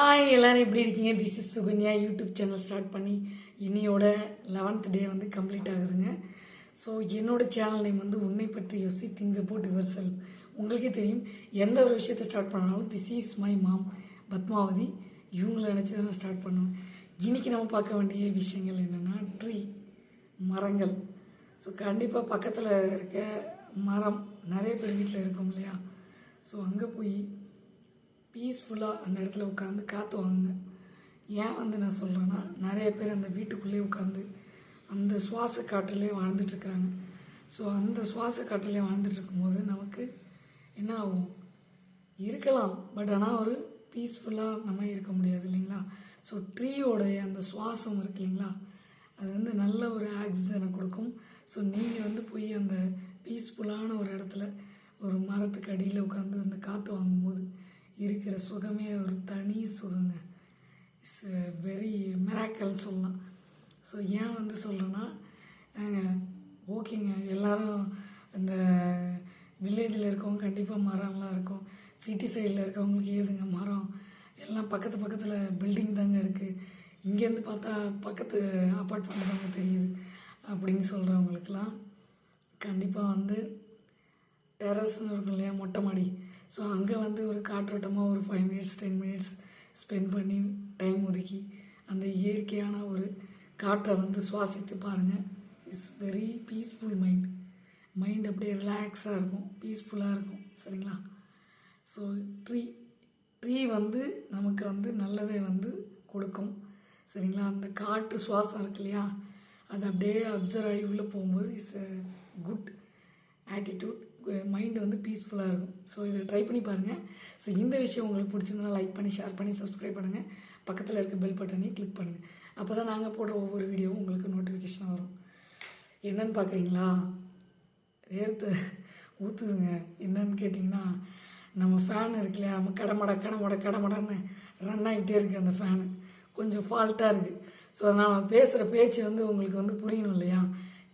Hi எல்லோரும் எப்படி இருக்கீங்க? This is Sukanya YouTube channel start பண்ணி இன்னியோட லெவன்த் டே வந்து கம்ப்ளீட் ஆகுதுங்க. ஸோ என்னோட சேனல் நேம் வந்து உன்னை பற்றி யோசி திங்க போட்டு யுவர் செல்ஃப் உங்களுக்கே தெரியும் எந்த ஒரு விஷயத்தை ஸ்டார்ட் பண்ணாலும் this is my mom Padmavati இவங்கள நினச்சி தான் நான் ஸ்டார்ட் பண்ணுவேன். இன்றைக்கி நம்ம பார்க்க வேண்டிய விஷயங்கள் என்னென்னா ட்ரீ மரங்கள். ஸோ கண்டிப்பாக பக்கத்தில் இருக்க மரம் நிறைய பேர் வீட்டில் இருக்கும் இல்லையா? ஸோ அங்கே போய் பீஸ்ஃபுல்லாக அந்த இடத்துல உட்காந்து காற்று வாங்குங்க. ஏன் வந்து நான் சொல்கிறேன்னா நிறைய பேர் அந்த வீட்டுக்குள்ளேயே உட்காந்து அந்த சுவாச காற்றிலே வாழ்ந்துட்டுருக்குறாங்க ஸோ அந்த சுவாச காற்றுலேயே வாழ்ந்துட்டுருக்கும் போது நமக்கு என்ன ஆகும்? இருக்கலாம். பட் ஆனால் ஒரு பீஸ்ஃபுல்லாக நம்ம இருக்க முடியாது இல்லைங்களா? ஸோ ட்ரீயோடைய அந்த சுவாசம் இருக்கு இல்லைங்களா? அது வந்து நல்ல ஒரு ஆக்சிஜனை கொடுக்கும். ஸோ நீங்கள் வந்து போய் அந்த பீஸ்ஃபுல்லான ஒரு இடத்துல ஒரு மரத்துக்கு அடியில் உட்காந்து அந்த காற்று வாங்கும்போது இருக்கிற சுகமே ஒரு தனி சுகங்க. இட்ஸ் வெரி மிராக்கல்னு சொல்லலாம். ஸோ ஏன் வந்து சொல்கிறேன்னா ஓகேங்க எல்லாரும் இந்த வில்லேஜில் இருக்கவங்க கண்டிப்பாக மரம்லாம் இருக்கும். சிட்டி சைடில் இருக்கவங்களுக்கு ஏதுங்க மரம்? எல்லாம் பக்கத்து பக்கத்தில் பில்டிங் தாங்க இருக்குது இங்கேருந்து பார்த்தா பக்கத்து அப்பார்ட்மெண்ட் தாங்க தெரியுது அப்படின்னு சொல்கிறவங்களுக்கெல்லாம் கண்டிப்பாக வந்து டெரஸ்னு இருக்கும் இல்லையா மொட்டை மாடி. ஸோ அங்கே வந்து ஒரு காற்றோட்டமாக ஒரு five minutes ten minutes spend பண்ணி டைம் ஒதுக்கி அந்த இயற்கையான ஒரு காற்றை வந்து சுவாசித்து பாருங்கள் it's very peaceful mind mind அப்படியே ரிலாக்ஸாக இருக்கும். பீஸ்ஃபுல்லாக இருக்கும். சரிங்களா? ஸோ ட்ரீ ட்ரீ வந்து நமக்கு வந்து நல்லதை வந்து கொடுக்கும். சரிங்களா? அந்த காற்று சுவாசம் இருக்கு இல்லையா? அது அப்படியே அப்சர்வ் ஆகி உள்ளே போகும்போது it's a good attitude mind வந்து பீஸ்ஃபுல்லாக இருக்கும். ஸோ இதை ட்ரை பண்ணி பாருங்கள் ஸோ இந்த விஷயம் உங்களுக்கு பிடிச்சிருந்தனா லைக் பண்ணி ஷேர் பண்ணி சப்ஸ்கிரைப் பண்ணுங்கள் பக்கத்தில் இருக்க பெல் பட்டனையும் கிளிக் பண்ணுங்கள் அப்போ தான் நாங்கள் போடுற ஒவ்வொரு வீடியோவும் உங்களுக்கு நோட்டிஃபிகேஷன் வரும். என்னன்னு பார்க்குறீங்களா வேர்த்து ஊற்றுதுங்க என்னன்னு கேட்டிங்கன்னா நம்ம ஃபேன் இருக்கு இல்லையா நம்ம கடமட கடமட கடமடன்னு ரன் ஆகிட்டே இருக்குது அந்த ஃபேனு கொஞ்சம் ஃபால்ட்டாக இருக்குது ஸோ அதனால் நம்ம பேசுகிற பேச்சு வந்து உங்களுக்கு வந்து புரியணும் இல்லையா?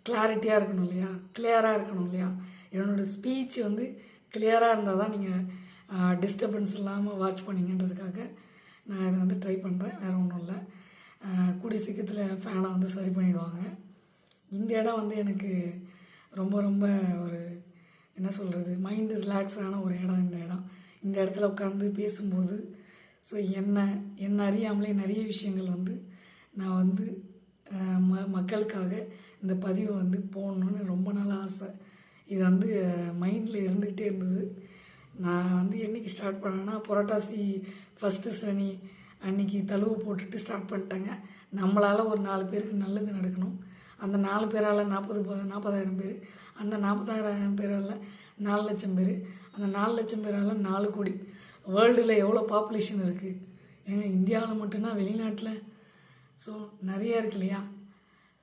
கிளாரிட்டியாக இருக்கணும் இல்லையா? கிளியராக இருக்கணும் இல்லையா? என்னோடய ஸ்பீச் வந்து கிளியராக இருந்தால் தான் நீங்கள் டிஸ்டர்பன்ஸ் இல்லாமல் வாட்ச் பண்ணீங்கன்றதுக்காக நான் இதை வந்து ட்ரை பண்ணுறேன் வேறு ஒன்றும் இல்லை. கூடிய சீக்கிரத்தில் ஃபேனை வந்து சரி பண்ணிவிடுவாங்க இந்த இடம் வந்து எனக்கு ரொம்ப ரொம்ப ஒரு என்ன சொல்கிறது மைண்டு ரிலாக்ஸான ஒரு இடம் இந்த இடம். இந்த இடத்துல உட்காந்து பேசும்போது ஸோ என்ன என்ன அறியாமலே நிறைய விஷயங்கள் வந்து நான் வந்து ம மக்களுக்காக இந்த பதிவை வந்து போடணுன்னு ரொம்ப நாள் ஆசை. இது வந்து மைண்டில் இருந்துக்கிட்டே இருந்தது. நான் வந்து என்றைக்கு ஸ்டார்ட் பண்ணேன்னா புரட்டாசி ஃபஸ்ட்டு சனி அன்னைக்கு தழுவு போட்டுட்டு ஸ்டார்ட் பண்ணிட்டேங்க. நம்மளால் ஒரு நாலு பேருக்கு நல்லது நடக்கணும். அந்த நாலு பேரால் நாற்பது நாற்பதாயிரம் பேர். அந்த நாற்பதாயிரம் பேரால் நாலு லட்சம் பேர். அந்த நாலு லட்சம் பேரால் நாலு கோடி. வேர்ல்டில் எவ்வளோ பாப்புலேஷன் இருக்குது ஏங்க இந்தியாவில் மட்டும்தான் வெளிநாட்டில்? ஸோ நிறைய இருக்கு இல்லையா?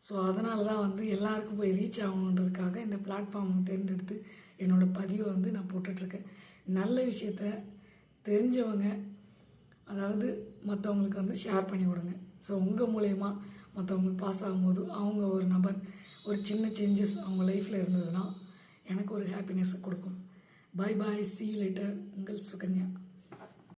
ஸோ அதனால தான் வந்து எல்லாருக்கும் போய் ரீச் ஆகணுன்றதுக்காக இந்த பிளாட்ஃபார்ம் தேர்ந்தெடுத்து என்னோடய பதிவை வந்து நான் போட்டுட்ருக்கேன். நல்ல விஷயத்த தெரிஞ்சவங்க அதாவது மற்றவங்களுக்கு வந்து ஷேர் பண்ணி விடுங்க. ஸோ உங்கள் மூலயமா மற்றவங்களுக்கு பாஸ் ஆகும்போது அவங்க ஒரு நபர் ஒரு சின்ன சேஞ்சஸ் அவங்க லைஃப்பில் இருந்ததுன்னா எனக்கு ஒரு ஹாப்பினஸ் கொடுக்கும். பாய் பாய் சி லேட்டர் உங்கள் சுகன்யா.